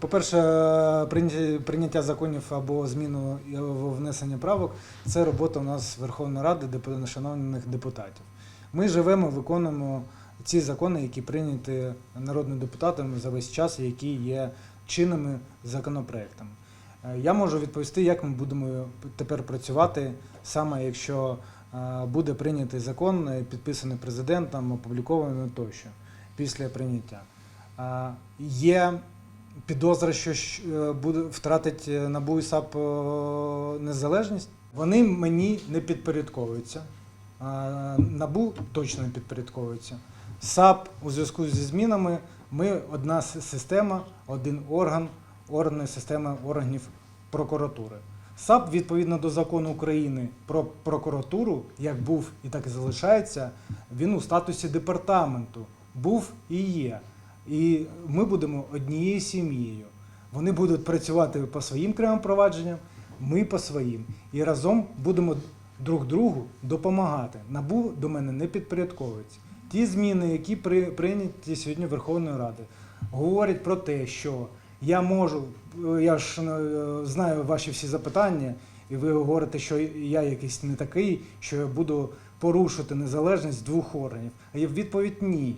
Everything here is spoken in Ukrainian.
По-перше, прийняття- законів або зміну або внесення правок це робота у нас Верховної Ради шановних депутатів. Ми живемо, виконуємо ці закони, які прийняті народними депутатами за весь час, які є чинними законопроектами. Е, Я можу відповісти, як ми будемо тепер працювати, саме якщо е, буде прийнятий закон, е, підписаний президентом, опублікований тощо після прийняття. Є підозра, що е, буде втратить е, НАБУ і САП е, незалежність. Вони мені не підпорядковуються. НАБУ точно не підпорядковується. САП у зв'язку зі змінами ми одна система, один орган, органи системи органів прокуратури. САП відповідно до закону України про прокуратуру, як був і так і залишається, він у статусі департаменту був і є. І ми будемо однією сім'єю. Вони будуть працювати по своїм кривим провадженням, ми по своїм. І разом будемо друг другу допомагати. НАБУ до мене не підпорядковується. Ті зміни, які при, прийняті сьогодні Верховною Радою, говорять про те, що я можу, я ж е, знаю ваші всі запитання, і ви говорите, що я якийсь не такий, що я буду порушити незалежність двох органів. А я в відповідь ні.